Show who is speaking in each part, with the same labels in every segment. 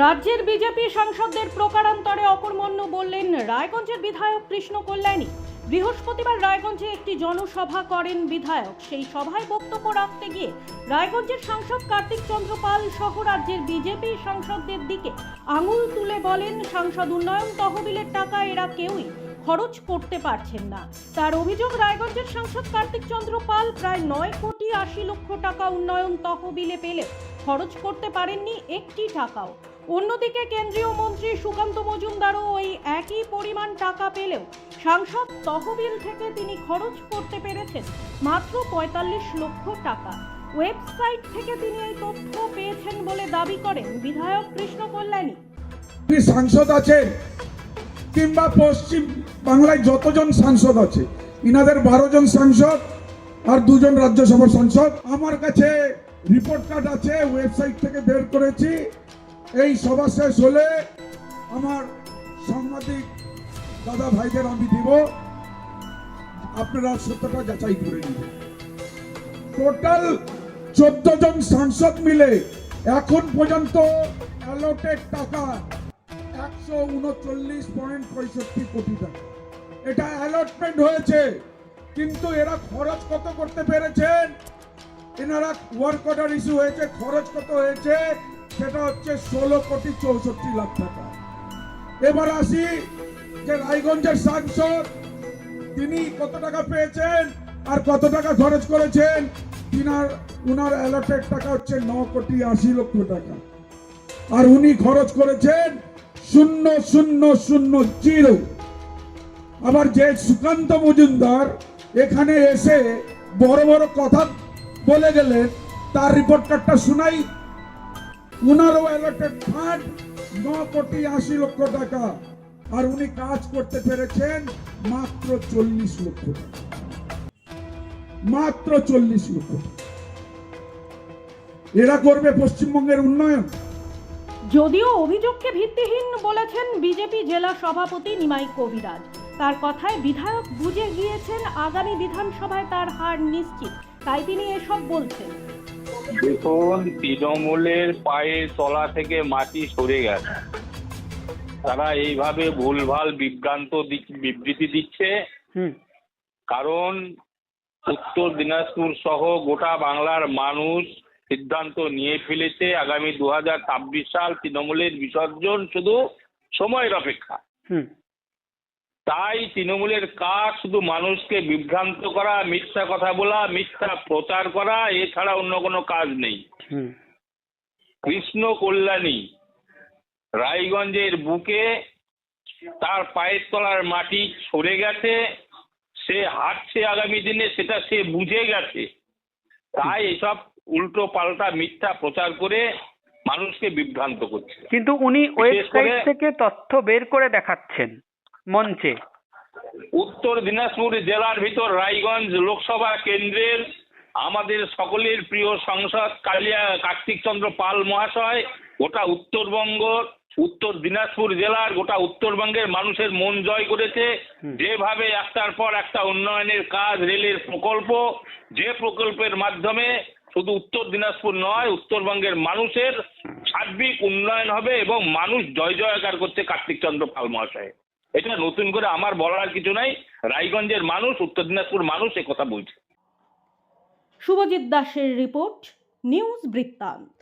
Speaker 1: রাজ্যের বিজেপি সাংসদদের প্রকারান্তরে অকর্মণ্য বললেন রায়গঞ্জের বিধায়ক কৃষ্ণ কল্যাণী। বৃহস্পতিবার রায়গঞ্জে একটি জনসভা করেন বিধায়ক। সেই সভায় বক্তব্য রাখতে গিয়ে রায়গঞ্জের সাংসদ কার্তিক চন্দ্র পাল সহ রাজ্যের বিজেপি সাংসদদের দিকে আঙুল তুলে বলেন, সাংসদ উন্নয়ন তহবিলের টাকা এরা কেউই খরচ করতে পারছেন না। তার অভিযোগ, রায়গঞ্জের সাংসদ কার্তিক চন্দ্র পাল প্রায় নয় কোটি আশি লক্ষ টাকা উন্নয়ন তহবিলে পেলে খরচ করতে পারেননি একটি টাকাও। অন্যদিকে কেন্দ্রীয় মন্ত্রী সুকান্ত মজুমদারও ওই একই পরিমাণ টাকা পেলেও সাংসদ তহবিল থেকে তিনি খরচ করতে পেরেছেন মাত্র পঁয়তাল্লিশ লক্ষ টাকা। ওয়েবসাইট থেকে তিনি এই তথ্য পেয়েছেন বলে দাবি করেন বিধায়ক কৃষ্ণ কল্যাণী।
Speaker 2: সাংসদ আছেন কিংবা পশ্চিম বাংলায় যতজন সাংসদ আছে, ইনাদের বারো জন সাংসদ আর দুজন রাজ্যসভার সাংসদ, আমার কাছে রিপোর্ট কার্ড আছে ওয়েবসাইট থেকে বের করেছি। এই সভা শেষ হলে আমার সাংবাদিক দাদা ভাইদের আমি দিব। আপনারা সত্যটা যাচাই করে নেবেন টোটাল চোদ্দ জন সাংসদ মিলে এখন পর্যন্ত অ্যালোটেড টাকা একশো উনচল্লিশ পয়েন্ট পঁয়ষট্টি কোটি টাকা। এটা অ্যালটমেন্ট হয়েছে, কিন্তু এরা খরচ কত করতে পেরেছেন? এনারা ওয়ার্ক অর্ডার ইস্যু হয়েছে, খরচ কত হয়েছে? সেটা হচ্ছে ষোলো কোটি চৌষট্টি লাখ টাকা। এবার আসি যে রায়গঞ্জের সাংসদ, তিনি কত টাকা পেয়েছেন আর কত টাকা খরচ করেছেন? তিনার, উনার অ্যালটেড টাকা হচ্ছে ন কোটি আশি লক্ষ টাকা। আর উনি খরচ করেছেন শূন্য শূন্য শূন্য জিরো। আবার যে সুকান্ত মজুমদার এখানে এসে বড় বড় কথা বলে গেলেন, তার রিপোর্ট কার্ডটা শোনাই উনারও অ্যালটেড ফান্ড ন কোটি আশি লক্ষ টাকা। আর উনি কাজ করতে পেরেছেন মাত্র চল্লিশ লক্ষ টাকা। মাত্র চল্লিশ লক্ষ। এরা করবে পশ্চিমবঙ্গের উন্নয়ন।
Speaker 1: যদিও অভিযোগকে ভিত্তিহীন বলেছেন বিজেপি জেলা সভাপতি নিমাই কবিরাজ। তার কথায় বিধায়ক বুঝে গিয়েছেন আগামী বিধানসভায় তার হার নিশ্চিত। তাই তিনি এসব বলছেন।
Speaker 3: দেখুন তৃণমূলের পায়ের তলা থেকে মাটি সরে গেছে। তারা এইভাবে ভুলভাল বিভ্রান্ত বিবৃতি দিচ্ছে। কারণ উত্তর দিনাজপুর সহ গোটা বাংলার মানুষ সিদ্ধান্ত নিয়ে ফেলেছে। আগামী দু হাজার ছাব্বিশ সাল তৃণমূলের বিসর্জন শুধু সময়ের অপেক্ষা। তাই তৃণমূলের কাজ শুধু মানুষকে বিভ্রান্ত করা মিথ্যা কথা বলা মিথ্যা প্রচার করা এছাড়া অন্য কোনো কাজ নেই। কৃষ্ণ কল্যাণী রায়গঞ্জের বুকে তার পায়ের তলার মাটি সরে গেছে সে হাঁটছে আগামী দিনে সেটা সে বুঝে গেছে। তাই এসব উল্টো পাল্টা মিথ্যা প্রচার করে মানুষকে বিভ্রান্ত করছে।
Speaker 4: কিন্তু উনি ওয়েবসাইট থেকে তথ্য বের করে দেখাচ্ছেন। মঞ্চে।
Speaker 3: উত্তর দিনাজপুর জেলার ভিতর রায়গঞ্জ লোকসভা কেন্দ্রের আমাদের সকলের প্রিয় সংসদ কালিয়া কার্তিক চন্দ্র পাল মহাশয় গোটা উত্তরবঙ্গ উত্তর দিনাজপুর জেলার গোটা উত্তরবঙ্গের মানুষের মন জয় করেছে। যেভাবে একটার পর একটা উন্নয়নের কাজ রেলের প্রকল্প যে প্রকল্পের মাধ্যমে শুধু উত্তর দিনাজপুর নয় উত্তরবঙ্গের মানুষের সার্বিক উন্নয়ন হবে এবং মানুষ জয় জয়কার করছে কার্তিক চন্দ্র পাল মহাশয়। এটা নতুন করে আমার বলার কিছু নাই। রায়গঞ্জের মানুষ, উত্তর দিনাজপুর মানুষ কথা বলছে।
Speaker 1: শুভজিৎ দাসের রিপোর্ট, নিউজ বৃত্তান্ত।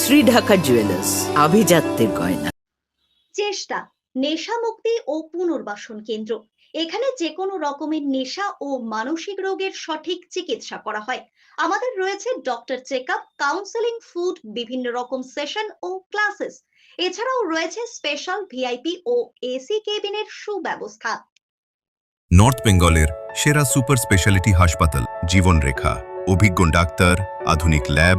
Speaker 5: শ্রী ঢাকা জুয়েলার্স আভিজাত্যের গয়না।
Speaker 6: চেষ্টা নেশা মুক্তি ও পুনর্বাসন কেন্দ্র। এখানে যে কোনো রকমের নেশা ও মানসিক রোগের সঠিক চিকিৎসা করা হয়। আমাদের রয়েছে doctor check up counselling food বিভিন্ন রকম সেশন ও ক্লাসেস। এছাড়াও রয়েছে স্পেশাল ভিআইপি ও এসি কেবিনের সুব্যবস্থা।
Speaker 7: নর্থ বেঙ্গলের সেরা সুপার স্পেশালিটি হাসপাতাল জীবনরেখা। অভিজ্ঞ ডাক্তার আধুনিক lab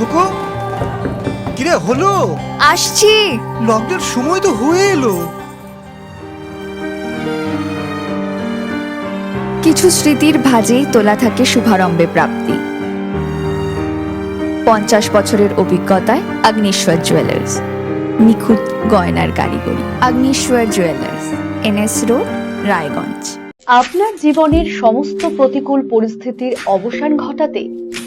Speaker 8: কুকু কিরে হলো?
Speaker 9: আসছি।
Speaker 8: লকডাউন সময় তো হয়ে এলো।
Speaker 9: কিছু স্মৃতির ভাজেই তোলা থাকে শুভারম্ভে প্রাপ্তি। পঞ্চাশ বছরের অভিজ্ঞতায় আগ্নেশ্বর জুয়েলার্স। নিখুঁত গয়নার কারিগরি। Agneshwar jewellers NS road Raiganj.
Speaker 10: আপনার জীবনের সমস্ত প্রতিকূল পরিস্থিতির অবসান ঘটাতে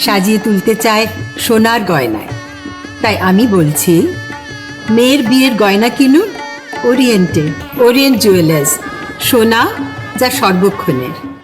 Speaker 11: সাজিয়ে তুলতে চায় সোনার গয়নায়। তাই আমি বলছি, মেয়ের বিয়ের গয়না কিনুন ওরিয়েন্টে ওরিয়েন্ট জুয়েলার্স, সোনা যা সর্বক্ষণের।